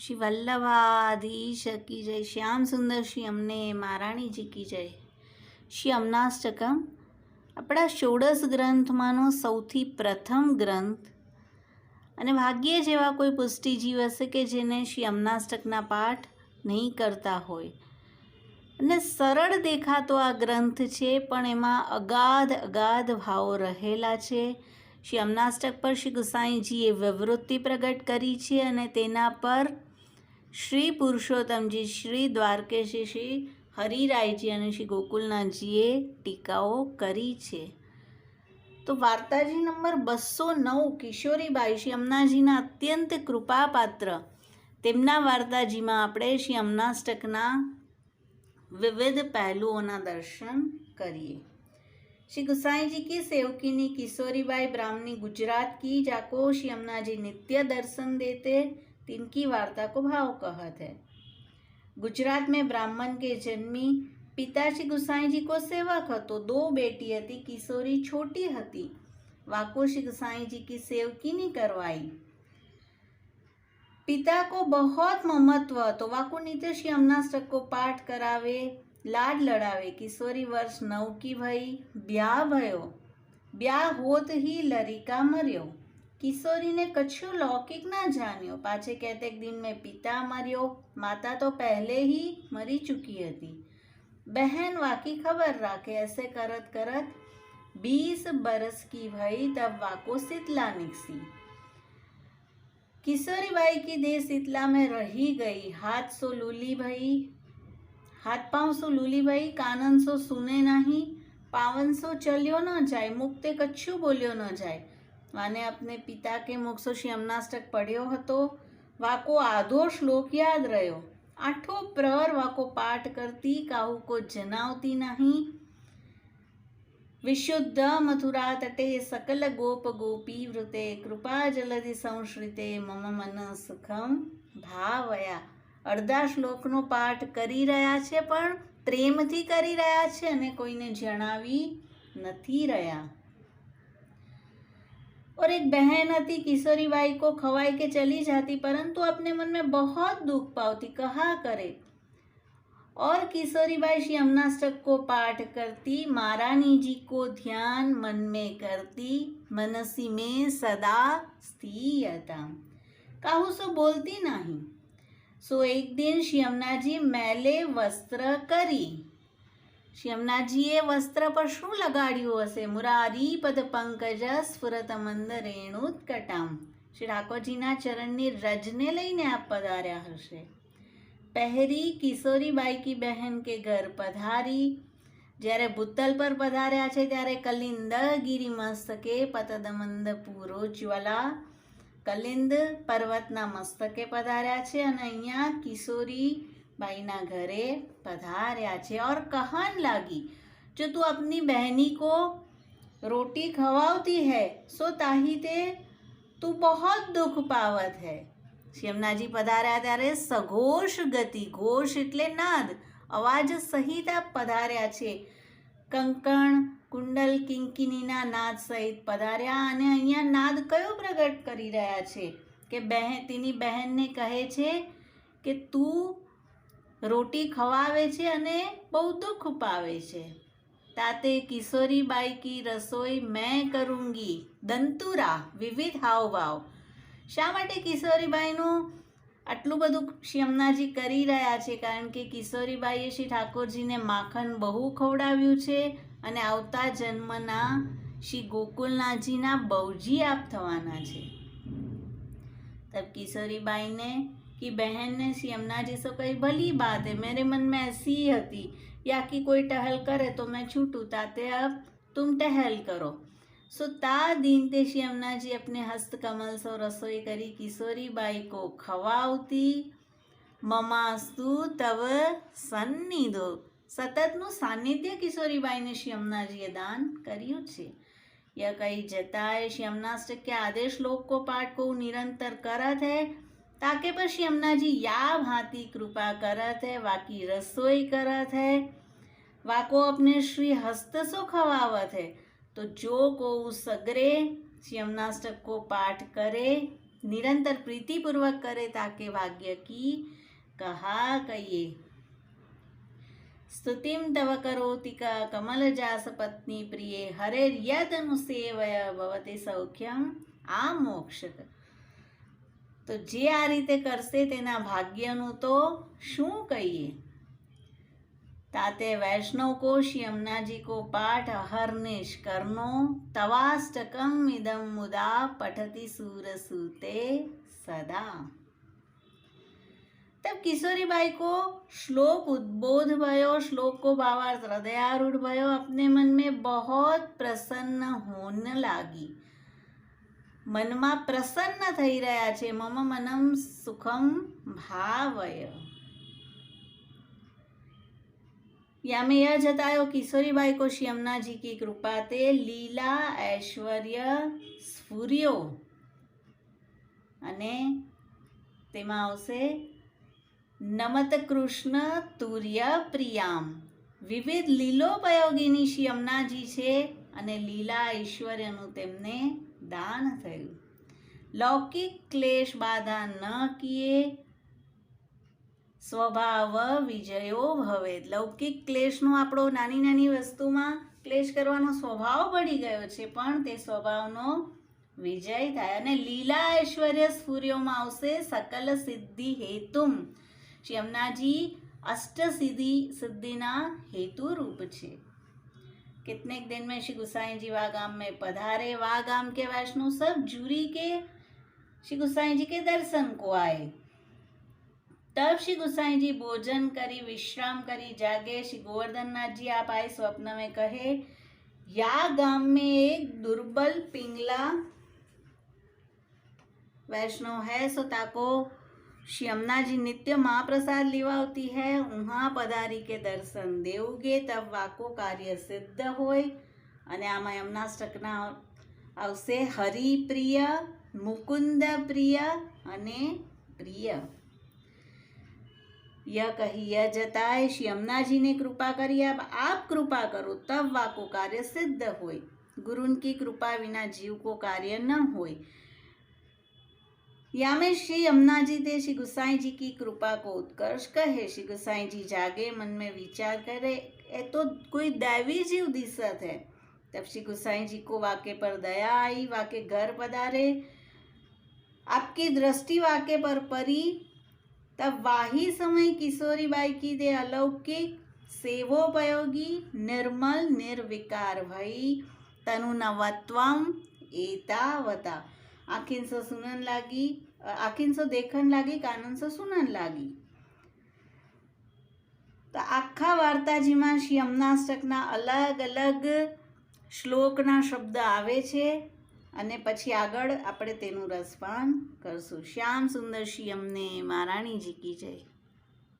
શ્રી વલ્લભાધીશ કી જય શ્યામ સુંદર શ્રી અમને મહારાણીજી કી જય શ્રી અમનાષ્ટકમ આપણા ષોડશ ગ્રંથમાંનો સૌથી પ્રથમ ગ્રંથ અને ભાગ્યે જેવા કોઈ પુષ્ટિજીવ હશે કે જેને શ્રી અમનાષ્ટકના પાઠ નહીં કરતા હોય. અને સરળ દેખાતો આ ગ્રંથ છે, પણ એમાં અગાધ અગાધ ભાવો રહેલા છે. શ્રી અમનાષ્ટક પર શ્રી ગુસાઈજીએ વિવૃત્તિ પ્રગટ કરી છે અને તેના પર શ્રી પુરુષોત્તમજી શ્રી દ્વારકેશી શ્રી હરિરાયજી અને શ્રી ગોકુલનાથજીએ ટીકાઓ કરી છે. તો વાર્તાજી નંબર બસો નવ કિશોરીબાઈ શ્રી અમનાજીના અત્યંત કૃપાપાત્ર. તેમના વાર્તાજીમાં આપણે શ્રી અમનાષ્ટકના વિવિધ પહેલુઓના દર્શન કરીએ. શ્રી ગુસાઈજી કી સેવકીની કિશોરીબાઈ બ્રાહ્મણી ગુજરાત કી જાકો શ્રી અમનાજી નિત્ય દર્શન દેતે तिनकी वार्ता को भाव कहत है गुजरात में ब्राह्मण के जन्मी पिता श्री गुसाई जी को सेवक હતો दो बेटी હતી કિશોરી छोटी હતી वाको श्री गुसाई जी की सेवकीनी करवाई पिता को बहुत ममत्व હતો वाको नित्य श्री अमनाष्टक को पाठ करावे લાડ લડાવે કિશોરી વર્ષ નવ કી ભઈ બ્યાહ ભયો બ્યાહ હોત ही लड़िका मरियो किशोरी ने कछु लौकिक ना जानियो पाछे कहते एक दिन में पिता मरियो माता तो पहले ही मरी चुकी હતી. बहन वाकी खबर राखे ऐसे करत करत बीस बरस की भई तब वाको शीतला निकसी किशोरी बाई की देह शीतला में रही गई हाथ सो लूली भई हाथ पाँव सो लूली भई कानन सो सुने नहीं पावन सो चलियो न जाए मुक्ते कच्छू बोलियो न जाए અને આપને પિતા કે મોક્ષો શ્યમનાષ્ટક પડ્યો હતો વાકો આધો શ્લોક યાદ રહ્યો આઠો પ્રહર વાકો પાઠ કરતી કાહુ કો જનાવતી નહીં વિશુદ્ધ મથુરા તટે સકલ ગોપ ગોપી વૃતે કૃપા જલધિ સંશ્રિતે મમ મન સુખમ ભાવયા અડધા શ્લોકનો પાઠ કરી રહ્યા છે પણ પ્રેમથી કરી રહ્યા છે અને કોઈને જણાવી નથી રહ્યા। और एक बहन अती किशोरी बाई को खवाई के चली जाती, परंतु अपने मन में बहुत दुख पावती, कहा करे? और किशोरी बाई श्यामनाष्टक को पाठ करती, महारानी जी को ध्यान मन में करती, मनसी में सदा स्थिरता। काहू सो बोलती नहीं? सो एक दिन श्यामना जी मैले वस्त्र करी। શ્રી વસ્ત્ર પર શું લગાડ્યું હશે? મુરારી પદ પંકજ સ્ફુરત મંદ રેણુત્કટામ શ્રી ઠાકોરજીના ચરણની રજને લઈને આપ પધાર્યા હશે. પહેરી કિશોરીબાઈ કી બહેન કે ઘર પધારી. જ્યારે ભૂતલ પર પધાર્યા છે, ત્યારે કલિંદ ગિરી મસ્તકે પતદમંદ પૂરો જ્વલા. કલિંદ પર્વતના મસ્તકે પધાર્યા છે અને અહીંયા કિશોરી બાઈના ઘરે પધાર્યા છે और कहन लागी जो तू अपनी बहनी को रोटी खवावती है सो ताही ते તું बहुत દુઃખ પાવત હૈ શ્યમનાજી પધાર્યા ત્યારે સઘોષ ગતિ ઘોષ એટલે નાદ અવાજ સહિત આ પધાર્યા છે કંકણ કુંડલ કિંકિનીના નાદ સહિત પધાર્યા અને અહીંયા નાદ કયો પ્રગટ કરી રહ્યા છે કે બહેન તેની બહેનને કહે છે કે તું રોટી ખવાવે છે અને બહુ દુઃખ પાવે છે. તાતે કિશોરીબાઈ કી રસોઈ મેં કરુંગી. દંતુરા, વિવિધ હાવભાવ. શા માટે કિશોરીબાઈનું આટલું બધું શ્યામનાજી કરી રહ્યા છે? કારણ કે કિશોરીબાઈએ શ્રી ઠાકોરજીને માખણ બહુ ખવડાવ્યું છે અને આવતા જન્મના શ્રી ગોકુલનાથજીના બહુજી આપ થવાના છે. તબ કિશોરીબાઈને कि बहन ने श्री यमुना जी से कही भली बात है मेरे मन में ऐसी ही હતી या कि कोई टहल करे तो मैं छूटूं ताते अब तुम टहल करो सो ता दिन ते श्री यमुना जी अपने हस्त कमल सो रसोई करी किशोरी बाई को खवावती મમાસ્તુ તવ સન્નિધો સતતનું સાનિધ્ય કિશોરીબાઈને શ્રી અમનાજીએ દાન કર્યું છે यह कही जता है श्री अमनाष्टक के आधे श्लोक को पाठ को निरंतर करत है ताके पर श्री अमना जी या भांति कृपा करत है वाकी रसोई करत है वाको अपने श्री हस्त सो खवावत है तो जो को उस सगरे श्री अमनाष्टक को पाठ करे निरंतर प्रीतिपूर्वक करे ताके भाग्य की कहा कहिए स्तुतिं तव करोति क कमलजास पत्नी प्रिये હરેર્યદનુસેવય ભવતે સૌખ્યમ આ મોક્ષ તો જે આ રીતે કરશે તેના ભાગ્યનું તો શું કહીએ તાતે વૈષ્ણવ કો શ્રી યમુનાજી કો પાઠ અહર્નિશ કરનો તવાષ્ટકમ ઇદમ મુદા પઠતી सूरसूते सदा तब किशोरी बाई को श्लोक उद्बोध भयो श्लोक को भावार्थ हृदयारूढ़ भयो अपने मन में बहुत प्रसन्न होने लागी મનમાં પ્રસન્ન થઈ રહ્યા છે. મમ મનમ સુખમ ભાવય. યામેય જતાયો કિશોરીબાઈ કોશિયમનાજી કી કૃપા તે લીલા ઐશ્વર્ય સ્ફુર્યો. અને તેમાં આવશે નમત કૃષ્ણ તુર્ય પ્રિયામ. વિવિધ લીલોપયોગીની શિયમનાજી છે અને લીલા ઐશ્વર્યનું તેમને દાન થયું. લૌકિક ક્લેશ બાધા ન કીએ, સ્વભાવ વિજયો ભવે. લૌકિક ક્લેશનો આપણો નાની નાની વસ્તુમાં ક્લેશ કરવાનો સ્વભાવ પડી ગયો છે, પણ તે સ્વભાવનો વિજય થાય અને લીલા ઐશ્વર્ય સ્ફૂર્યોમાં આવશે સકલ સિદ્ધિ હેતુમ. યમુનાજી અષ્ટ સિદ્ધિ સિદ્ધિના હેતુરૂપ છે. कितने दिन में श्री गुसाई जी वा गाम में पधारे? वा गाम के वैष्णव सब जूरी के श्री गुसाई जी के दर्शन को आए। तब श्री गुसाई जी भोजन करी, विश्राम करी, जागे। श्री गोवर्धन नाथ जी, आप आए स्वप्न में कहे, या गाँव में एक दुर्बल, पिंगला वैष्णव है सो ताको श्री यमुना जी नित्य महाप्रसाद लिवावती है उहाँ पधारी के दर्शन देवगे तब वाको કાર્ય સિદ્ધ હોય અને આમાં યમનાષ્ટકના આવશે હરિપ્રિય મુકુંદ પ્રિય અને પ્રિય यह कही यह जताए श्री यमुना जी ने कृपा करी अब आप कृपा करो तब वाको कार्य सिद्ध होय गुरु की कृपा विना जीव को कार्य न होय या में श्री यमुना जी थे श्री गुसाई जी की कृपा को उत्कर्ष कहे। श्री गुसाई जी जागे, मन में विचार करे ये तो कोई दैवी जीव दिशत है। तब श्री गुसाई जी को वाक्य पर दया आई, वाके घर पधारे। आपकी दृष्टि वाक्य पर परी, तब वाही समय किशोरी बाई की दे अलौकिक सेवोपयोगी, निर्मल निर्विकार भई, तनु नवत्वम एतावता। આખીનસો સુનન લાગી આખીનસો દેખન લાગી કાનનસો સુનન લાગી તો આખા વાર્તાજીમાં શ્રી અમનાષ્ટકના અલગ અલગ શ્લોકના શબ્દ આવે છે અને પછી આગળ આપણે તેનું રસપાન કરશું શ્યામ સુંદર શ્રી અમને મહારાણીજી કી જય